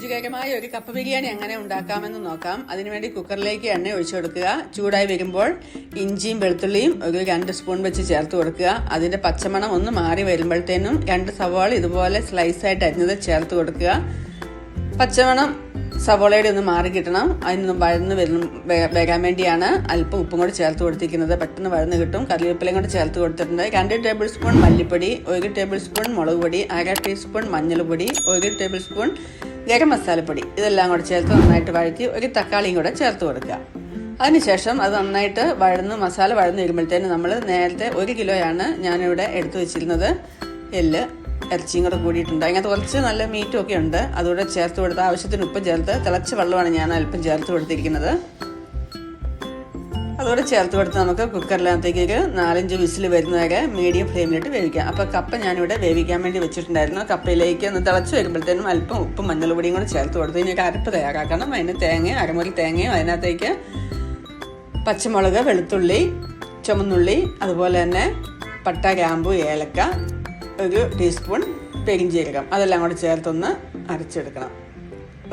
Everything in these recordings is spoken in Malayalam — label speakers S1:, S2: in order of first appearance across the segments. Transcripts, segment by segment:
S1: രുചികരമായ ഒരു കപ്പ ബിരിയാണി എങ്ങനെ ഉണ്ടാക്കാമെന്ന് നോക്കാം. അതിനുവേണ്ടി കുക്കറിലേക്ക് എണ്ണ ഒഴിച്ചു കൊടുക്കുക. ചൂടായി വരുമ്പോൾ ഇഞ്ചിയും വെളുത്തുള്ളിയും ഒരു രണ്ട് സ്പൂൺ വെച്ച് ചേർത്ത് കൊടുക്കുക. അതിന്റെ പച്ചമണം ഒന്ന് മാറി വരുമ്പോഴത്തേനും രണ്ട് സവാള ഇതുപോലെ സ്ലൈസ് ആയിട്ട് അരിഞ്ഞത് ചേർത്ത് കൊടുക്കുക. പച്ചമണം സവോളയുടെ ഒന്ന് മാറി കിട്ടണം. അതിന് വഴന്ന് വരും വേകാൻ വേണ്ടിയാണ് അല്പം ഉപ്പും കൂടി ചേർത്ത് കൊടുത്തിരിക്കുന്നത്. പെട്ടെന്ന് വഴന്ന് കിട്ടും. കറിവേപ്പിലയും കൂടി ചേർത്ത് കൊടുത്തിട്ടുണ്ട്. രണ്ട് ടേബിൾ സ്പൂൺ മല്ലിപ്പൊടി ഒരു ടേബിൾ സ്പൂൺ മുളക് പൊടി അര ടീസ്പൂൺ മഞ്ഞൾപ്പൊടി ഒരു ടേബിൾ സ്പൂൺ ഗരം മസാലപ്പൊടി ഇതെല്ലാം കൂടെ ചേർത്ത് നന്നായിട്ട് വഴറ്റി ഒരു തക്കാളിയും കൂടെ ചേർത്ത് കൊടുക്കുക. അതിനുശേഷം അത് നന്നായിട്ട് വഴന്ന് മസാല വഴന്ന് വരുമ്പോഴത്തേന് നമ്മൾ നേരത്തെ ഒരു കിലോയാണ് ഞാനിവിടെ എടുത്തു വെച്ചിരുന്നത്. എല്ല് ഇറച്ചിയും കൂടെ കൂടിയിട്ടുണ്ട്. അതിനകത്ത് കുറച്ച് നല്ല മീറ്റും ഒക്കെ ഉണ്ട്. അതുകൂടെ ചേർത്ത് കൊടുത്ത് ആവശ്യത്തിന് ഉപ്പ് ചേർത്ത് തിളച്ച വെള്ളമാണ് ഞാൻ അല്പം ചേർത്ത് കൊടുത്തിരിക്കുന്നത്. അതുകൂടെ ചേർത്ത് കൊടുത്ത് നമുക്ക് കുക്കറിനകത്തേക്ക് ഒരു നാലഞ്ച് വിസിൽ വരുന്നവരെ മീഡിയം ഫ്ലെയിമിലിട്ട് വേവിക്കാം. അപ്പോൾ കപ്പ ഞാനിവിടെ വേവിക്കാൻ വേണ്ടി വെച്ചിട്ടുണ്ടായിരുന്നു. കപ്പയിലേക്ക് ഒന്ന് തിളച്ച് വരുമ്പോഴത്തേനും അല്പം ഉപ്പും മഞ്ഞൾപൊടിയും കൂടെ ചേർത്ത് കൊടുത്ത് ഒരു അരപ്പ് തയ്യാറാക്കണം. അതിന് തേങ്ങയും അരമുറി തേങ്ങയും അതിനകത്തേക്ക് പച്ചമുളക് വെളുത്തുള്ളി ചുമന്നുള്ളി അതുപോലെ തന്നെ പട്ട ഗ്രാമ്പു ഏലക്ക ഒരു ടീസ്പൂൺ പെരിഞ്ചീരകം അതെല്ലാം കൂടെ ചേർത്തൊന്ന് അരച്ചെടുക്കണം.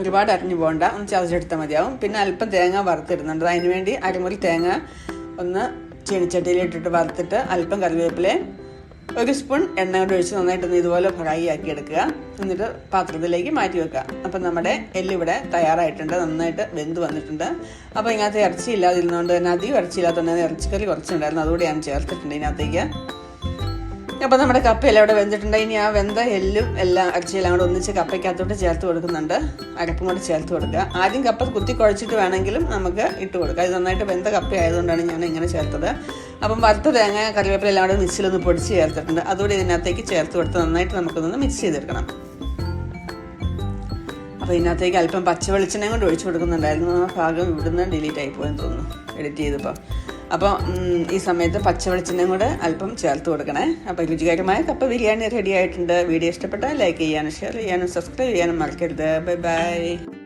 S1: ഒരുപാട് അരിഞ്ഞു പോകണ്ട. ഒന്ന് ചതച്ചെടുത്താൽ മതിയാവും. പിന്നെ അല്പം തേങ്ങ വറുത്തിടുന്നുണ്ട്. അതിന് വേണ്ടി അരമുറി തേങ്ങ ഒന്ന് ചീനിച്ചട്ടിയിലിട്ടിട്ട് വറുത്തിട്ട് അല്പം കറിവേപ്പിലെ ഒരു സ്പൂൺ എണ്ണ കൊണ്ട് ഒഴിച്ച് നന്നായിട്ടൊന്ന് ഇതുപോലെ ഫ്രൈ ആക്കി എടുക്കുക. എന്നിട്ട് പാത്രത്തിലേക്ക് മാറ്റി വെക്കുക. അപ്പം നമ്മുടെ എല്ലിവിടെ തയ്യാറായിട്ടുണ്ട്. നന്നായിട്ട് വെന്ത് വന്നിട്ടുണ്ട്. അപ്പോൾ ഇതിനകത്ത് ഇറച്ചി ഇല്ലാതിരുന്നതുകൊണ്ട് തന്നെ അധികം ഇറച്ചി ഇല്ലാത്തതുകൊണ്ട് ഇറച്ചിക്കറി കുറച്ചുണ്ടായിരുന്നു. അതുകൂടി ഞാൻ ചേർത്തിട്ടുണ്ട് ഇതിനകത്തേക്ക്. അപ്പോൾ നമ്മുടെ കപ്പയെല്ലാം അവിടെ വെന്തിട്ടുണ്ട്. ഇനി ആ വെന്ത എല്ലും എല്ലാം ഇറച്ചിയെല്ലാം കൂടെ ഒന്നിച്ച് കപ്പയ്ക്കകത്തോട്ട് ചേർത്ത് കൊടുക്കുന്നുണ്ട്. അരപ്പും കൂടെ ചേർത്ത് കൊടുക്കുക. ആദ്യം കപ്പ കുത്തി കുഴച്ചിട്ട് വേണമെങ്കിലും നമുക്ക് ഇട്ട് കൊടുക്കുക ഇത് നന്നായിട്ട് വെന്ത കപ്പ ആയതുകൊണ്ടാണ് ഞാൻ ഇങ്ങനെ ചേർത്തത്. അപ്പം വറുത്ത തേങ്ങ കറിവേപ്പില എല്ലാം കൂടെ മിക്സിയിലൊന്ന് പൊടിച്ച് ചേർത്തിട്ടുണ്ട്. അതുകൂടി ഇതിനകത്തേക്ക് ചേർത്ത് കൊടുത്ത് നന്നായിട്ട് നമുക്കൊന്ന് മിക്സ് ചെയ്തെടുക്കണം. അപ്പോൾ ഇതിനകത്തേക്ക് അല്പം പച്ച വെളിച്ചെണ്ണയും കൊണ്ട് ഒഴിച്ചു കൊടുക്കുന്നുണ്ടായിരുന്നു. ആ ഭാഗം ഇവിടുന്ന് ഡിലീറ്റ് ആയി പോയെന്ന് തോന്നുന്നു. എഡിറ്റ് ചെയ്തപ്പോൾ അപ്പോൾ ഈ സമയത്ത് പച്ച വെളിച്ചെണ്ണയും കൂടെ അല്പം ചേർത്ത് കൊടുക്കണേ. അപ്പോൾ രുചികരമായ കപ്പ ബിരിയാണി റെഡി ആയിട്ടുണ്ട്. വീഡിയോ ഇഷ്ടപ്പെട്ടാൽ ലൈക്ക് ചെയ്യാനും ഷെയർ ചെയ്യാനും സബ്സ്ക്രൈബ് ചെയ്യാനും മറക്കരുത്. Bye bye.